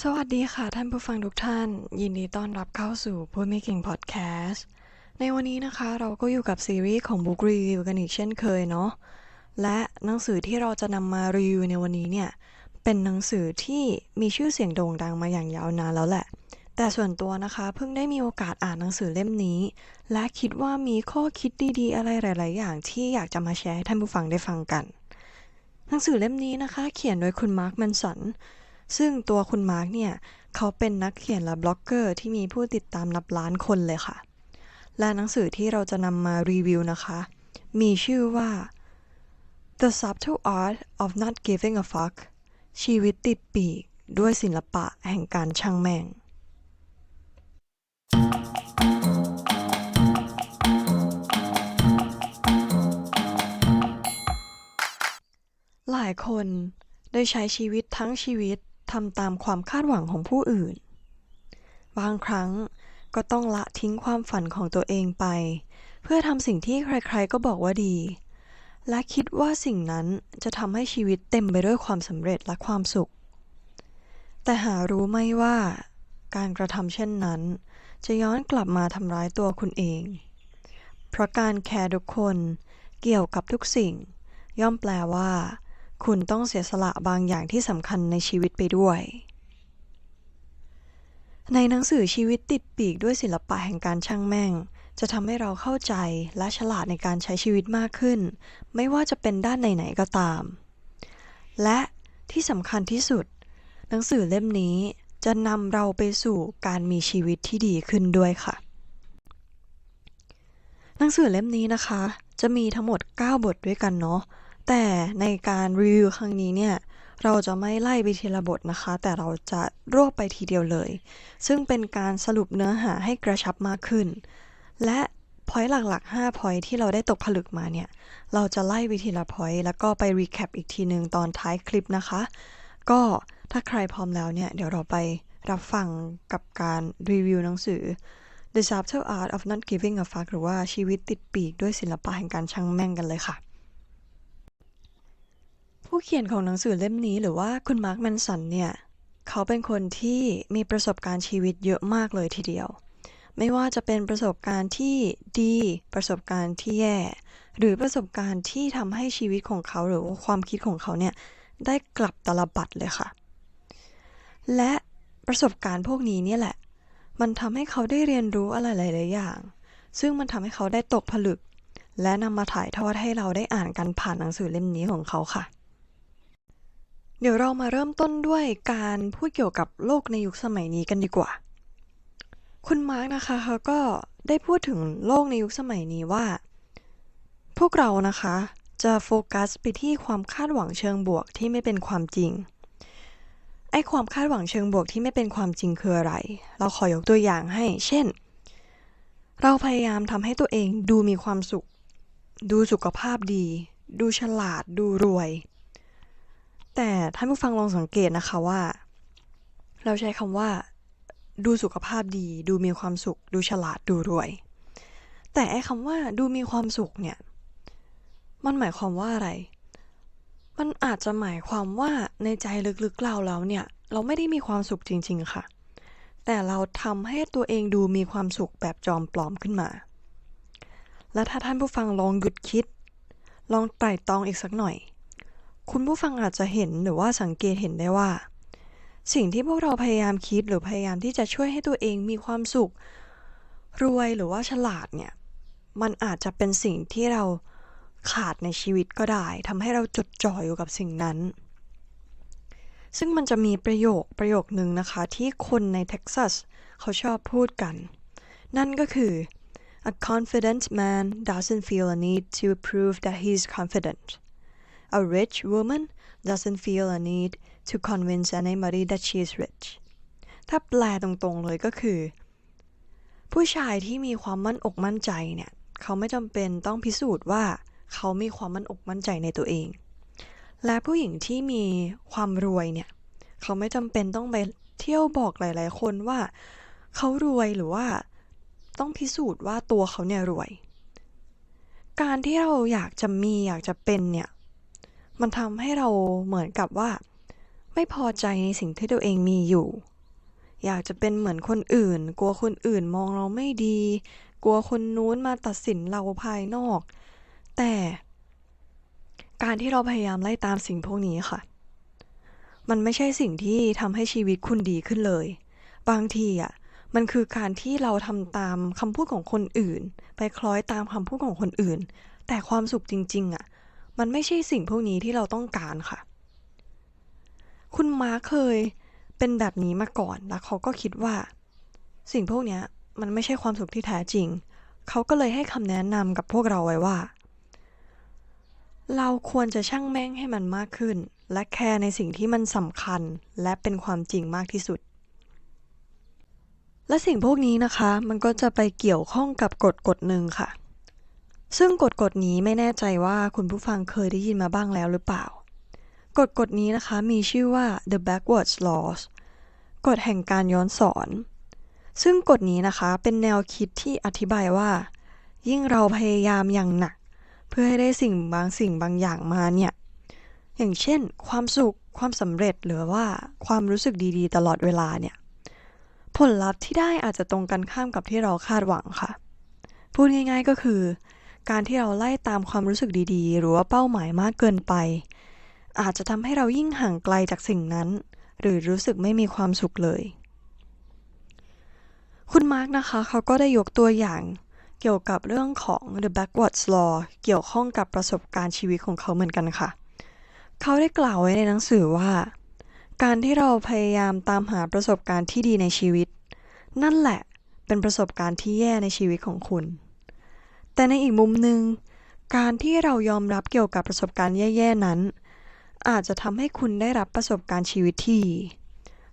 สวัสดีค่ะท่านผู้ฟังทุกท่าน ยินดีต้อนรับเข้าสู่พูดไม่เก่งพอดแคสต์ในวันนี้นะคะเราก็อยู่กับซีรีส์ของ Book Review กันอีกเช่นเคยเนาะและหนังสือที่เราจะนำมารีวิวในวันนี้เนี่ย เป็นหนังสือที่มีชื่อเสียงโด่งดังมาอย่างยาวนานแล้วแหละ แต่ส่วนตัวนะคะเพิ่งได้มีโอกาสอ่านหนังสือเล่มนี้ และคิดว่ามีข้อคิดดีๆ อะไรหลาย ๆ อย่างที่อยากจะมาแชร์ให้ท่านผู้ฟังได้ฟังกัน หนังสือเล่มนี้นะคะ เขียนโดยคุณมาร์คแมนสัน ซึ่งตัวคุณมาร์กเนี่ยเขาเป็นนักเขียนและบล็อกเกอร์ที่มีผู้ติดตามนับล้านคนเลยค่ะ และหนังสือที่เราจะนำมารีวิวนะคะ มีชื่อว่า The Subtle Art of Not Giving a Fuck ชีวิตติดปีกด้วยศิลปะแห่งการช่างแม่ง หลายคนได้ใช้ชีวิตทั้งชีวิต ทำตามความคาดหวังของผู้อื่น บางครั้งก็ต้องละทิ้งความฝันของตัวเองไป เพื่อทำสิ่งที่ใครๆก็บอกว่าดี และคิดว่าสิ่งนั้นจะทำให้ชีวิตเต็มไปด้วยความสำเร็จและความสุข แต่หารู้ไหมว่า การกระทำเช่นนั้น จะย้อนกลับมาทำร้ายตัวคุณเอง เพราะการแคร์ทุกคนเกี่ยวกับทุกสิ่ง ย่อมแปลว่า คุณต้องเสียสละบางอย่างที่สำคัญในชีวิตไปด้วย ในหนังสือชีวิตติดปีกด้วยศิลปะแห่งการช่างแม่ง จะทำให้เราเข้าใจและฉลาดในการใช้ชีวิตมากขึ้น ไม่ว่าจะเป็นด้านไหนๆก็ตาม และที่สำคัญที่สุด หนังสือเล่มนี้จะนำเราไปสู่การมีชีวิตที่ดีขึ้นด้วยค่ะ หนังสือเล่มนี้นะคะ จะมีทั้งหมด 9 บทด้วยกันเนาะ แต่ในการรีวิวครั้งนี้เนี่ยเราจะไม่ไล่ไปทีละบทนะคะ แต่เราจะรวบไปทีเดียวเลย ซึ่งเป็นการสรุปเนื้อหาให้กระชับมากขึ้น และพอยต์หลักๆ 5 พอยต์ที่เราได้ตกผลึกมาเนี่ย เราจะไล่ไปทีละพอยต์แล้วก็ไปรีแคปอีกทีหนึ่งตอนท้ายคลิปนะคะ ก็ถ้าใครพร้อมแล้วเนี่ย เดี๋ยวเราไปรับฟังกับการรีวิวหนังสือ The Subtle Art of Not Giving a Fuck หรือว่าชีวิตติดปีกด้วยศิลปะแห่งการช่างแม่งกันเลยค่ะ ผู้เขียนของหนังสือเล่มนี้หรือว่าคุณมาร์คแมนสันเนี่ย เขาเป็นคนที่มีประสบการณ์ชีวิตเยอะมากเลยทีเดียว ไม่ว่าจะเป็นประสบการณ์ที่ดี ประสบการณ์ที่แย่ หรือประสบการณ์ที่ทำให้ชีวิตของเขาหรือว่าความคิดของเขาเนี่ย ได้กลับตลบัดเลยค่ะ และประสบการณ์พวกนี้เนี่ยแหละ มันทำให้เขาได้เรียนรู้อะไรหลายๆอย่าง ซึ่งมันทำให้เขาได้ตกผลึก และนำมาถ่ายทอดให้เราได้อ่านกันผ่านหนังสือเล่มนี้ของเขาค่ะ เดี๋ยวเรามาเริ่มต้นด้วยการพูดเกี่ยวกับโลกในยุคสมัยนี้กันดีกว่า คุณมาร์กนะคะเขาก็ได้พูดถึงโลกในยุคสมัยนี้ว่า พวกเรานะคะจะโฟกัสไปที่ความคาดหวังเชิงบวกที่ไม่เป็นความจริง ไอ้ความคาดหวังเชิงบวกที่ไม่เป็นความจริงคืออะไร เราขอยกตัวอย่างให้ เช่น เราพยายามทำให้ตัวเองดูมีความสุข ดูสุขภาพดี ดูฉลาด ดูรวย แต่ท่านผู้ฟังลองสังเกตนะคะว่า เราใช้คำว่า ดูสุขภาพดี ดูมีความสุข ดูฉลาดดูรวย แต่ไอ้คำว่าดูมีความสุขเนี่ย มันหมายความว่าอะไร มันอาจจะหมายความว่าในใจลึกๆเราแล้วเนี่ย เราไม่ได้มีความสุขจริง ๆ ค่ะ แต่เราทำให้ตัวเองดูมีความสุขแบบจอมปลอมขึ้นมา และถ้าท่านผู้ฟังลองหยุดคิด ลองไตร่ตรองอีกสักหน่อย คุณผู้ฟังอาจจะเห็นหรือว่าสังเกตเห็นได้ว่า สิ่งที่พวกเราพยายามคิดหรือพยายามที่จะช่วยให้ตัวเองมีความสุข รวยหรือว่าฉลาดเนี่ย มันอาจจะเป็นสิ่งที่เราขาดในชีวิตก็ได้ทำให้เราจดจ่ออยู่กับสิ่งนั้น ซึ่งมันจะมีประโยคประโยคนึงนะคะ ที่คนในเท็กซัสเขาชอบพูดกัน นั่นก็คือ a confident man doesn't feel a need to prove that he's confident a rich woman doesn't feel a need to convince anybody that she is rich ถ้าแปลตรงๆเลยก็คือ ผู้ชายที่มีความมั่นอกมั่นใจเนี่ย เขาไม่จำเป็นต้องพิสูจน์ว่าเขามีความมั่นอกมั่นใจในตัวเอง และผู้หญิงที่มีความรวยเนี่ย เขาไม่จำเป็นต้องไปเที่ยวบอกหลาย ๆ คนว่า เขารวยหรือว่าต้องพิสูจน์ว่าตัวเขาเนี่ยรวย การที่เราอยากจะมีอยากจะเป็นเนี่ย มันทำให้เราเหมือนกับว่า ไม่พอใจในสิ่งที่ตัวเองมีอยู่ อยากจะเป็นเหมือนคนอื่น กลัวคนอื่นมองเราไม่ดี กลัวคนนู้นมาตัดสินเราภายนอก แต่การที่เราพยายามไล่ตามสิ่งพวกนี้ค่ะ มันไม่ใช่สิ่งที่ทำให้ชีวิตคุณดีขึ้นเลย บางทีอะ มันคือการที่เราทำตามคำพูดของคนอื่น ไปคล้อยตามคำพูดของคนอื่น แต่ความสุขจริง ๆ อะ มันไม่ใช่สิ่งพวกนี้ที่เราต้องการค่ะ คุณมาร์คเคยเป็นแบบนี้มาก่อนแล้วเขาก็คิดว่า สิ่งพวกนี้มันไม่ใช่ความสุขที่แท้จริง เขาก็เลยให้คำแนะนำกับพวกเราไว้ว่า เราควรจะช่างแม่งให้มันมากขึ้น และแคร์ในสิ่งที่มันสำคัญและเป็นความจริงมากที่สุด และสิ่งพวกนี้นะคะ มันก็จะไปเกี่ยวข้องกับกฎกฎหนึ่งค่ะ ซึ่งกฎกฎนี้ไม่แน่ใจว่าคุณผู้ฟังเคยได้ยินมาบ้างแล้วหรือเปล่า กฎกฎนี้นะคะมีชื่อว่า the backwards laws กฎแห่งการย้อนสอน ซึ่งกฎนี้นะคะเป็นแนวคิดที่อธิบายว่า ยิ่งเราพยายามอย่างหนัก เพื่อให้ได้สิ่งบางสิ่งบางอย่างมาเนี่ย อย่างเช่น ความสุข ความสำเร็จหรือว่าความรู้สึกดีๆ ตลอดเวลาเนี่ย ผลลัพธ์ที่ได้อาจจะตรงกันข้ามกับที่เราคาดหวังค่ะ พูดง่ายๆก็คือ การที่เราไล่ตามความรู้สึกดีๆ หรือว่าเป้าหมายมากเกินไป อาจจะทำให้เรายิ่งห่างไกลจากสิ่งนั้น หรือรู้สึกไม่มีความสุขเลย คุณมาร์กนะคะเขาก็ได้ยกตัวอย่างเกี่ยวกับเรื่องของ the backwards law เกี่ยวข้องกับประสบการณ์ชีวิตของเขาเหมือนกันค่ะ เขาได้กล่าวไว้ในหนังสือว่า การที่เราพยายามตามหาประสบการณ์ที่ดีในชีวิต นั่นแหละเป็นประสบการณ์ที่แย่ในชีวิตของคุณ แต่ในอีกมุมหนึ่ง การที่เรายอมรับเกี่ยวกับประสบการณ์แย่ๆนั้น อาจจะทำให้คุณได้รับประสบการณ์ชีวิตที่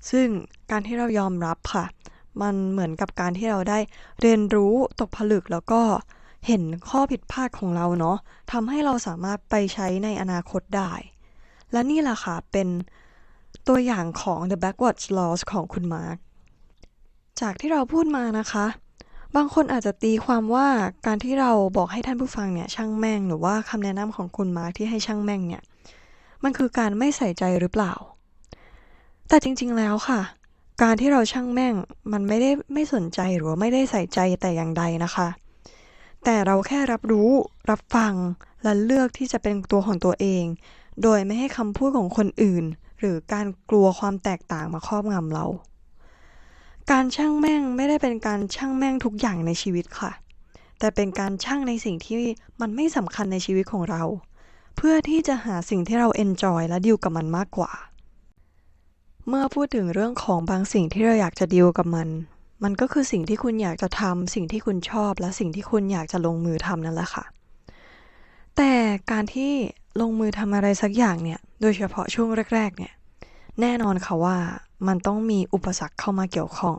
ซึ่งการที่เรายอมรับค่ะ มันเหมือนกับการที่เราได้เรียนรู้ตกผลึกแล้วก็เห็นข้อผิดพลาดของเราเนาะทำให้เราสามารถไปใช้ในอนาคตได้ และนี่แหละค่ะ เป็นตัวอย่างของ The Backwards Laws ของคุณมาร์กจากที่เราพูดมานะคะ บางคนอาจจะตีความว่าการที่เราบอกให้ท่านผู้ฟังเนี่ยช่างแม่งหรือว่าคำแนะนำของคุณมาร์กที่ให้ช่างแม่งเนี่ย มันคือการไม่ใส่ใจหรือเปล่า แต่จริง ๆแล้วค่ะ การที่เราช่างแม่งมันไม่ได้ไม่สนใจหรือว่าไม่ได้ใส่ใจแต่อย่างใดนะคะ แต่เราแค่รับรู้ รับฟังและเลือกที่จะเป็นตัวของตัวเอง โดยไม่ให้คำพูดของคนอื่น หรือการกลัวความแตกต่างมาครอบงำเรา การช่างแม่งไม่ได้เป็นการช่างแม่งทุกอย่างในชีวิตค่ะ แต่เป็นการช่างในสิ่งที่มันไม่สำคัญในชีวิตของเรา เพื่อที่จะหาสิ่งที่เราเอนจอยและดิวกับมันมากกว่า เมื่อพูดถึงเรื่องของบางสิ่งที่เราอยากจะดิวกับมัน มันก็คือสิ่งที่คุณอยากจะทำสิ่งที่คุณชอบ และสิ่งที่คุณอยากจะลงมือทำนั่นแหละค่ะ แต่การที่ลงมือทำอะไรสักอย่างเนี่ย โดยเฉพาะช่วงแรก ๆ เนี่ย แน่นอนค่ะว่า มันต้องมีอุปสรรคเข้ามาเกี่ยวข้อง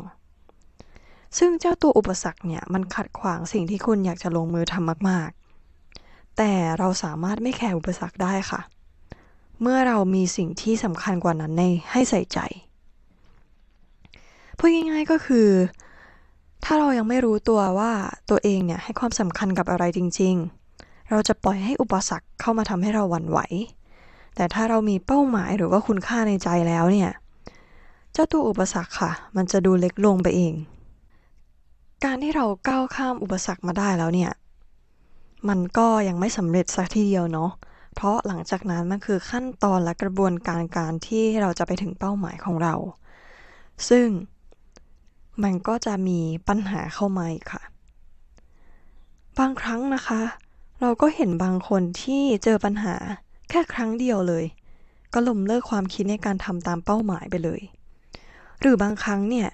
ซึ่งเจ้าตัวอุปสรรคเนี่ยมันขัดขวางสิ่งที่คุณอยากจะลงมือทำมากๆ แต่เราสามารถไม่แคร์อุปสรรคได้ค่ะ เมื่อเรามีสิ่งที่สำคัญกว่านั้นในให้ใส่ใจ พูดง่ายๆก็คือ ถ้าเรายังไม่รู้ตัวว่าตัวเองเนี่ยให้ความสำคัญกับอะไรจริง ๆ เราจะปล่อยให้อุปสรรคเข้ามาทำให้เราหวั่นไหวแต่ถ้าเรามีเป้าหมายหรือว่าคุณค่าในใจแล้วเนี่ย เจ้าตัวอุปสรรคค่ะ มันจะดูเล็กลงไปเอง การที่เราก้าวข้ามอุปสรรคมาได้แล้วเนี่ย มันก็ยังไม่สำเร็จสักทีเดียวเนาะ เพราะหลังจากนั้นมันคือขั้นตอนและกระบวนการการที่เราจะไปถึงเป้าหมายของเรา ซึ่งมันก็จะมีปัญหาเข้ามาอีกค่ะ บางครั้งนะคะ เราก็เห็นบางคนที่เจอปัญหาแค่ครั้งเดียวเลย ก็ล้มเลิกความคิดในการทำตามเป้าหมายไปเลย หรือบางครั้งเนี่ย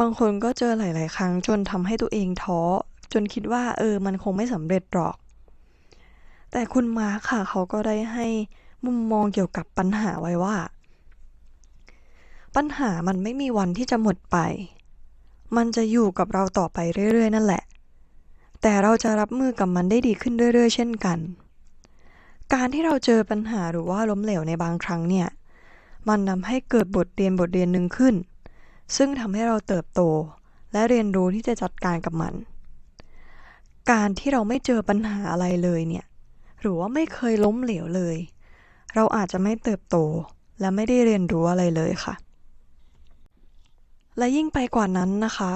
บางคนก็เจอหลาย ๆ ครั้งจนทำให้ตัวเองท้อ จนคิดว่าเออมันคงไม่สำเร็จหรอก แต่คุณมาร์คค่ะเขาก็ได้ให้มุมมองเกี่ยวกับปัญหาไว้ว่า ปัญหามันไม่มีวันที่จะหมดไป มันจะอยู่กับเราต่อไปเรื่อย ๆ นั่นแหละ แต่เราจะรับมือกับมันได้ดีขึ้นเรื่อย ๆ เช่นกัน การที่เราเจอปัญหาหรือว่าล้มเหลวในบางครั้งเนี่ย มันทำให้เกิดบทเรียนบทเรียนหนึ่งขึ้น ซึ่งทำให้เราเติบโต และเรียนรู้ที่จะจัดการกับมัน การที่เราไม่เจอปัญหาอะไรเลยเนี่ย หรือว่าไม่เคยล้มเหลวเลย เราอาจจะไม่เติบโต และไม่ได้เรียนรู้อะไรเลยค่ะ และยิ่งไปกว่านั้นนะคะ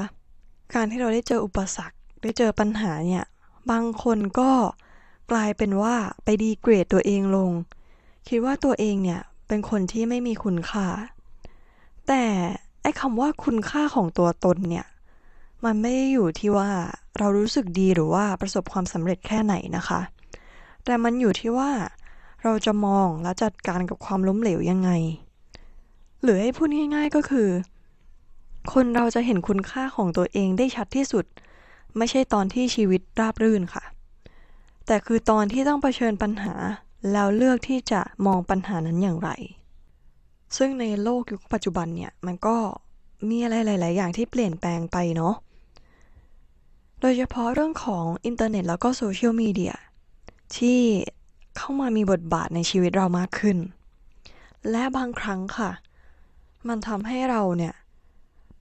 การที่เราได้เจออุปสรรค ได้เจอปัญหาเนี่ย บางคนก็กลายเป็นว่าไปดีเกรดตัวเองลง คิดว่าตัวเองเนี่ย เป็นคนที่ไม่มีคุณค่า แต่ไอ้คำว่าคุณค่าของตัวตนเนี่ย มันไม่ได้อยู่ที่ว่าเรารู้สึกดีหรือว่าประสบความสำเร็จแค่ไหนนะคะ แต่มันอยู่ที่ว่าเราจะมองและจัดการกับความล้มเหลวยังไง หรือให้พูดง่าย ๆก็คือ คนเราจะเห็นคุณค่าของตัวเองได้ชัดที่สุด ไม่ใช่ตอนที่ชีวิตราบรื่นค่ะ แต่คือตอนที่ต้องเผชิญปัญหา แล้วเลือกที่จะมองปัญหานั้นอย่างไร ซึ่งในโลกยุคปัจจุบันเนี่ย มันก็มีอะไรหลาย ๆ อย่างที่เปลี่ยนแปลงไปเนาะ โดยเฉพาะเรื่องของอินเทอร์เน็ตแล้วก็โซเชียลมีเดียที่เข้ามามีบทบาทในชีวิตเรามากขึ้น และบางครั้งค่ะ มันทำให้เราเนี่ย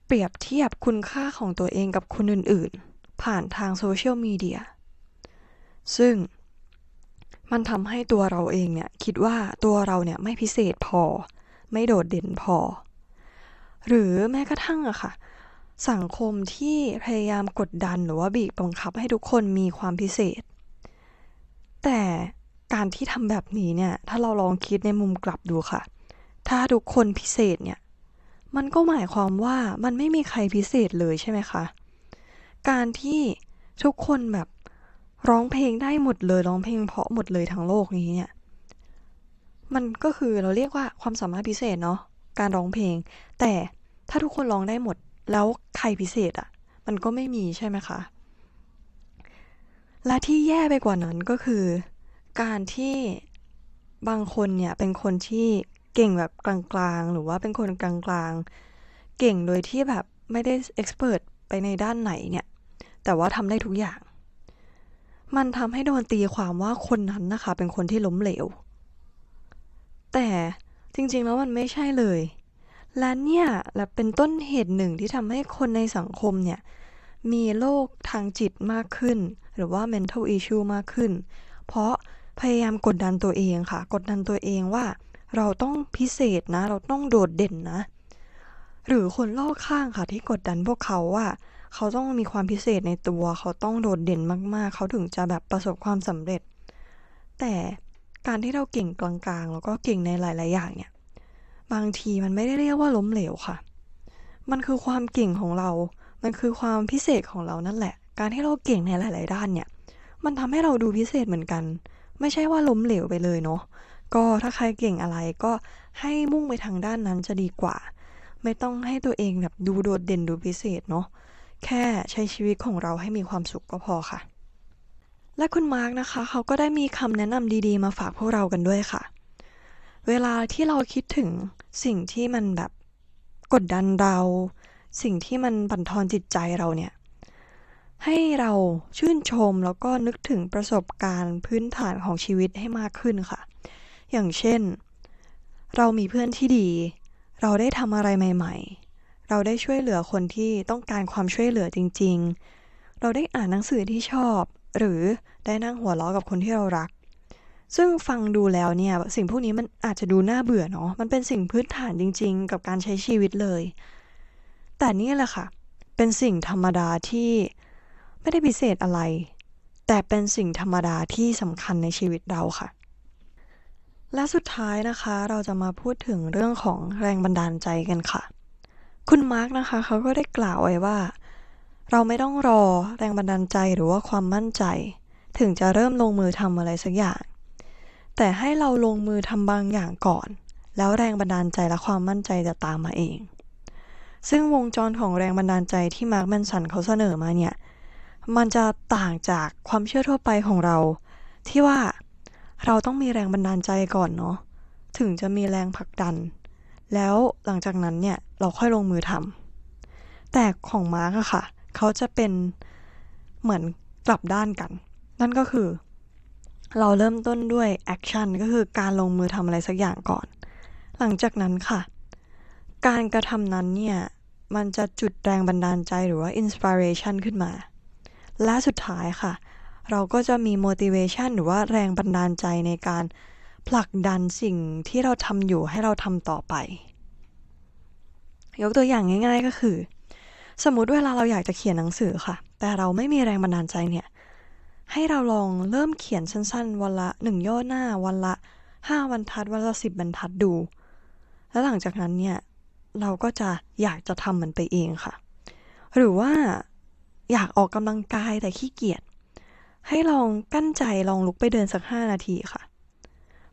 เปรียบเทียบคุณค่าของตัวเองกับคนอื่น ๆ ผ่านทางโซเชียลมีเดียซึ่ง มันทำให้ตัวเราเองเนี่ยคิดว่าตัวเราเนี่ยไม่พิเศษพอ ไม่โดดเด่นพอ หรือแม้กระทั่งอะค่ะ สังคมที่พยายามกดดันหรือว่าบีบบังคับให้ทุกคนมีความพิเศษ แต่การที่ทำแบบนี้เนี่ย ถ้าเราลองคิดในมุมกลับดูค่ะ ถ้าทุกคนพิเศษเนี่ย มันก็หมายความว่ามันไม่มีใครพิเศษเลยใช่ไหมคะ การที่ทุกคนแบบ ร้องเพลงได้หมดเลยร้องเพลงเพราะหมดเลยทั้งโลกนี้เนี่ย มันก็คือเราเรียกว่าความสามารถพิเศษเนาะการร้องเพลง แต่ถ้าทุกคนร้องได้หมดแล้วใครพิเศษอะ่ะ มันก็ไม่มีใช่ไหมคะ และที่แย่ไปกว่านั้นก็คือ การที่บางคนเนี่ยเป็นคนที่เก่งแบบกลางๆ หรือว่าเป็นคนกลางๆ เก่งโดยที่แบบไม่ได้เอ็กซ์เพรสไปในด้านไหนเนี่ย แต่ว่าทำได้ทุกอย่าง มันทำให้โดนตีความว่าคนนั้นนะคะ เป็นคนที่ล้มเหลว แต่จริงๆแล้วมันไม่ใช่เลย และเนี่ยและเป็นต้นเหตุหนึ่งที่ทำให้คนในสังคมเนี่ย มีโรคทางจิตมากขึ้น หรือว่า mental issue มากขึ้น เพราะพยายามกดดันตัวเองค่ะ กดดันตัวเองว่า เราต้องพิเศษนะ เราต้องโดดเด่นนะ หรือคนรอบข้างค่ะที่กดดันพวกเขาว่า เขาต้องมีความพิเศษในตัว เขาต้องโดดเด่นมาก ๆ เขาถึงจะแบบประสบความสำเร็จ แต่การที่เราเก่งกลางๆ แล้วก็เก่งในหลาย ๆ อย่างเนี่ย บางทีมันไม่ได้เรียกว่าล้มเหลวค่ะ มันคือความเก่งของเรา มันคือความพิเศษของเรานั่นแหละ การที่เราเก่งในหลาย ๆ ด้านเนี่ย มันทำให้เราดูพิเศษเหมือนกัน ไม่ใช่ว่าล้มเหลวไปเลยเนาะ ก็ถ้าใครเก่งอะไรก็ให้มุ่งไปทางด้านนั้นจะดีกว่า ไม่ต้องให้ตัวเองแบบดูโดดเด่นดูพิเศษเนาะ แค่ใช้ชีวิตของเราให้มีความสุขก็พอค่ะ และคุณมาร์กนะคะ เขาก็ได้มีคำแนะนำดีๆ มาฝากพวกเรากันด้วยค่ะ เวลาที่เราคิดถึงสิ่งที่มันแบบกดดันเรา สิ่งที่มันบั่นทอนจิตใจเราเนี่ย ให้เราชื่นชมแล้วก็นึกถึงประสบการณ์พื้นฐานของชีวิตให้มากขึ้นค่ะ อย่างเช่น เรามีเพื่อนที่ดี เราได้ทำอะไรใหม่ ๆ เราได้ช่วยเหลือคนที่ต้องการความช่วยเหลือจริง ๆ เราได้อ่านหนังสือที่ชอบ หรือได้นั่งหัวเราะกับคนที่เรารัก ซึ่งฟังดูแล้วเนี่ยสิ่งพวกนี้มันอาจจะดูน่าเบื่อเนาะ มันเป็นสิ่งพื้นฐานจริง ๆ กับการใช้ชีวิตเลย แต่นี่แหละค่ะ เป็นสิ่งธรรมดาที่ไม่ได้พิเศษอะไร แต่เป็นสิ่งธรรมดาที่สำคัญในชีวิตเราค่ะและสุดท้ายนะคะเราจะมาพูดถึงเรื่องของแรงบันดาลใจกันค่ะ คุณมาร์กนะคะเขาก็ได้กล่าวไว้ว่า เราไม่ต้องรอแรงบันดาลใจหรือว่าความมั่นใจ ถึงจะเริ่มลงมือทำอะไรสักอย่าง แต่ให้เราลงมือทำบางอย่างก่อน แล้วแรงบันดาลใจและความมั่นใจจะตามมาเอง ซึ่งวงจรของแรงบันดาลใจที่มาร์กแมนสันเขาเสนอมาเนี่ย มันจะต่างจากความเชื่อทั่วไปของเรา ที่ว่าเราต้องมีแรงบันดาลใจก่อนเนาะถึงจะมีแรงผลักดัน แล้วหลังจากนั้นเนี่ยเราค่อยลงมือทำแต่ของมาร์กอะค่ะ เขาจะเป็นเหมือนกลับด้านกัน นั่นก็คือ เราเริ่มต้นด้วยแอคชั่นก็คือการลงมือทำอะไรสักอย่างก่อน หลังจากนั้นค่ะ การกระทำนั้นเนี่ย มันจะจุดแรงบันดาลใจหรือว่าอินสปิเรชันขึ้นมา และสุดท้ายค่ะ เราก็จะมี motivation หรือว่าแรงบันดาลใจในการ ผลักดันสิ่งที่เราทำอยู่ให้เราทำต่อไป ยกตัวอย่างง่าย ๆก็คือ สมมติเวลาเราอยากจะเขียนหนังสือค่ะ แต่เราไม่มีแรงบันดาลใจเนี่ย ให้เราลองเริ่มเขียนสั้นๆ วันละหนึ่งย่อหน้าวันละห้าบรรทัดวันละสิบบรรทัดดู แล้วหลังจากนั้นเนี่ย เราก็จะอยากจะทำมันไปเองค่ะ หรือว่าอยากออกกำลังกายแต่ขี้เกียจให้ลองกั้นใจลองลุกไปเดินสักห้านาทีค่ะ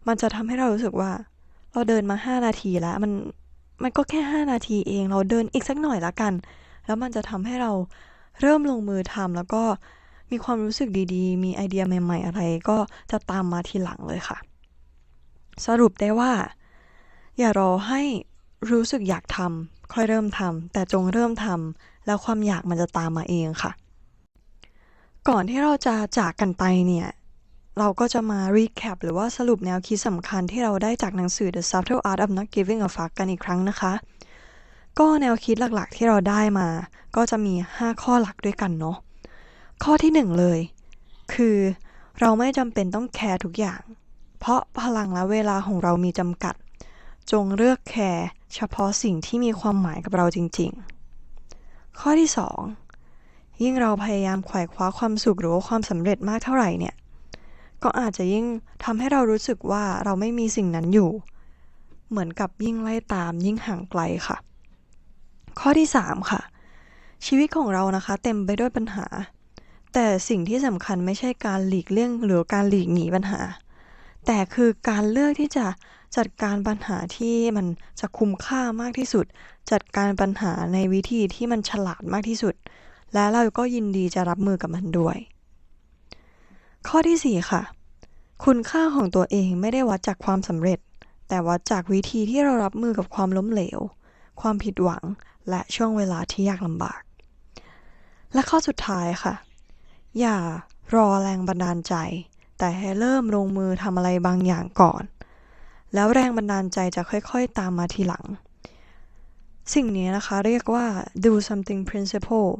มันจะทำให้เรารู้สึกว่า เราเดินมาห้านาทีแล้ว มันมันก็แค่ห้านาทีเอง เราเดินอีกสักหน่อยละกัน แล้วมันจะทำให้เราเริ่มลงมือทำแล้วก็มีความรู้สึกดีๆ มีไอเดียใหม่ ๆ อะไรก็จะตามมาทีหลังเลยค่ะ สรุปได้ว่า อย่ารอให้รู้สึกอยากทำค่อยเริ่มทำแต่จงเริ่มทำแล้วความอยากมันจะตามมาเองค่ะ ก่อนที่เราจะจากกันไปเนี่ย เราก็จะมา recap หรือว่าสรุปแนวคิดสำคัญที่เราได้จากหนังสือ The Subtle Art of Not Giving a Fuck กันอีกครั้งนะคะ ก็แนวคิดหลักๆที่เราได้มา ก็จะมี 5 ข้อหลักด้วยกันเนาะ ข้อที่ 1 เลย คือเราไม่จำเป็นต้องแคร์ทุกอย่าง เพราะพลังและเวลาของเรามีจำกัด จงเลือกแคร์เฉพาะสิ่งที่มีความหมายกับเราจริง ๆ ข้อที่ 2 ยิ่งเราพยายามไขว่คว้าความสุขหรือว่าความสำเร็จมากเท่าไหร่เนี่ย ก็อาจจะยิ่งทำให้เรารู้สึกว่าเราไม่มีสิ่งนั้นอยู่ เหมือนกับยิ่งไล่ตามยิ่งห่างไกลค่ะ ข้อที่ 3 ค่ะ ชีวิตของเรานะคะ เต็มไปด้วยปัญหา แต่สิ่งที่สำคัญไม่ใช่การหลีกเลี่ยงหรือการหลีกหนีปัญหา แต่คือการเลือกที่จะจัดการปัญหาที่มันจะคุ้มค่ามากที่สุด จัดการปัญหาในวิธีที่มันฉลาดมากที่สุด และเราก็ยินดีจะรับมือกับมันด้วย ข้อที่ 4 ค่ะ คุณค่าของตัวเองไม่ได้วัดจากความสำเร็จ แต่วัดจากวิธีที่เรารับมือกับความล้มเหลว ความผิดหวัง และช่วงเวลาที่ยากลำบาก และข้อสุดท้ายค่ะ อย่ารอแรงบันดาลใจ แต่ให้เริ่มลงมือทำอะไรบางอย่างก่อน แล้วแรงบันดาลใจจะค่อยๆ ตามมาทีหลัง สิ่งนี้นะคะเรียกว่า do something principle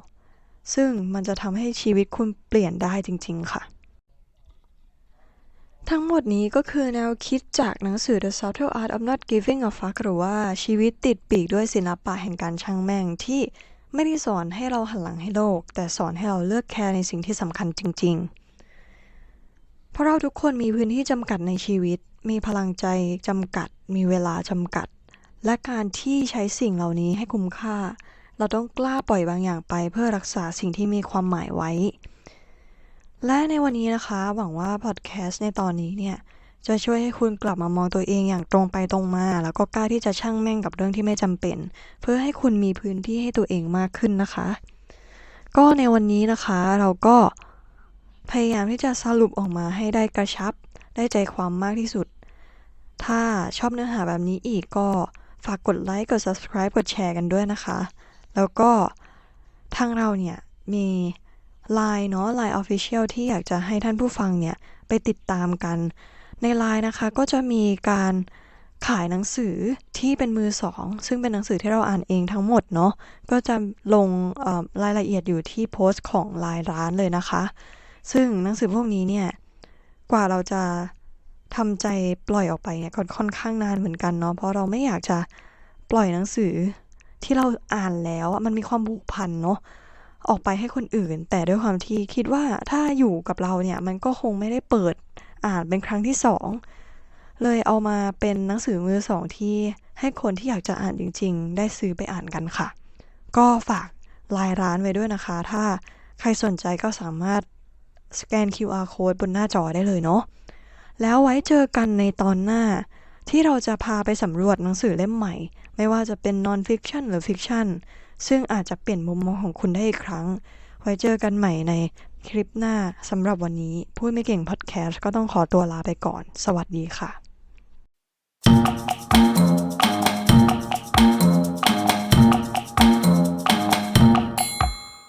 ซึ่งมันจะทำให้ชีวิตคุณเปลี่ยนได้จริง ๆ ค่ะ ทั้งหมดนี้ก็คือแนวคิดจากหนังสือ The Subtle Art of Not Giving a Fuck หรือว่าชีวิตติดปีกด้วยศิลปะแห่งการช่างแม่งที่ไม่ได้สอนให้เราหันหลังให้โลก แต่สอนให้เราเลือกแคร์ในสิ่งที่สำคัญจริง ๆ เพราะเราทุกคนมีพื้นที่จำกัดในชีวิต มีพลังใจจำกัด มีเวลาจำกัด และการที่ใช้สิ่งเหล่านี้ให้คุ้มค่า เราต้องกล้าปล่อยบางอย่างไปเพื่อรักษาสิ่งที่มีความหมายไว้ และในวันนี้นะคะ หวังว่าพอดแคสต์ในตอนนี้เนี่ย จะช่วยให้คุณกลับมามองตัวเองอย่างตรงไปตรงมา แล้วก็กล้าที่จะช่างแม่งกับเรื่องที่ไม่จำเป็น เพื่อให้คุณมีพื้นที่ให้ตัวเองมากขึ้นนะคะ ก็ในวันนี้นะคะเราก็พยายามที่จะสรุปออกมาให้ได้กระชับ ได้ใจความมากที่สุด ถ้าชอบเนื้อหาแบบนี้อีกก็ฝากกดไลค์กด subscribe กดแชร์กันด้วยนะคะ แล้วก็ทางเราเนี่ยมี Line เนาะ Line Official ที่อยากจะให้ท่านผู้ฟังเนี่ย ไปติดตามกัน ใน Line นะคะ ก็จะมีการขายหนังสือที่เป็นมือสองซึ่งเป็นหนังสือที่เราอ่านเองทั้งหมดเนาะก็จะลงรายละเอียดอยู่ที่โพสต์ของรายร้านเลยนะคะ ซึ่งหนังสือพวกนี้เนี่ยกว่าเราจะทำใจปล่อยออกไปเนี่ยก็ค่อนข้างนานเหมือนกันเนาะเพราะเราไม่อยากจะปล่อยหนังสือที่เราอ่านแล้วมันมีความผูกพันเนาะ ออกไปให้คนอื่น แต่ด้วยความที่คิดว่าถ้าอยู่กับเราเนี่ยมันก็คงไม่ได้เปิดอ่านเป็นครั้งที่สองเลยเอามาเป็นหนังสือมือสองที่ให้คนที่อยากจะอ่านจริง ๆ ได้ซื้อไปอ่านกันค่ะ ก็ฝากลายร้านไว้ด้วยนะคะ ถ้าใครสนใจก็สามารถสแกน QR code บนหน้าจอได้เลยเนาะแล้วไว้เจอกันในตอนหน้า ที่เราจะพาไปสำรวจหนังสือเล่มใหม่ ไม่ว่าจะเป็น non fiction หรือ fiction ซึ่งอาจจะเปลี่ยนมุมมองของคุณได้อีกครั้ง ไว้เจอกันใหม่ในคลิปหน้าสำหรับวันนี้ พูดไม่เก่งพอดแคสต์ก็ต้องขอตัวลาไปก่อน สวัสดีค่ะ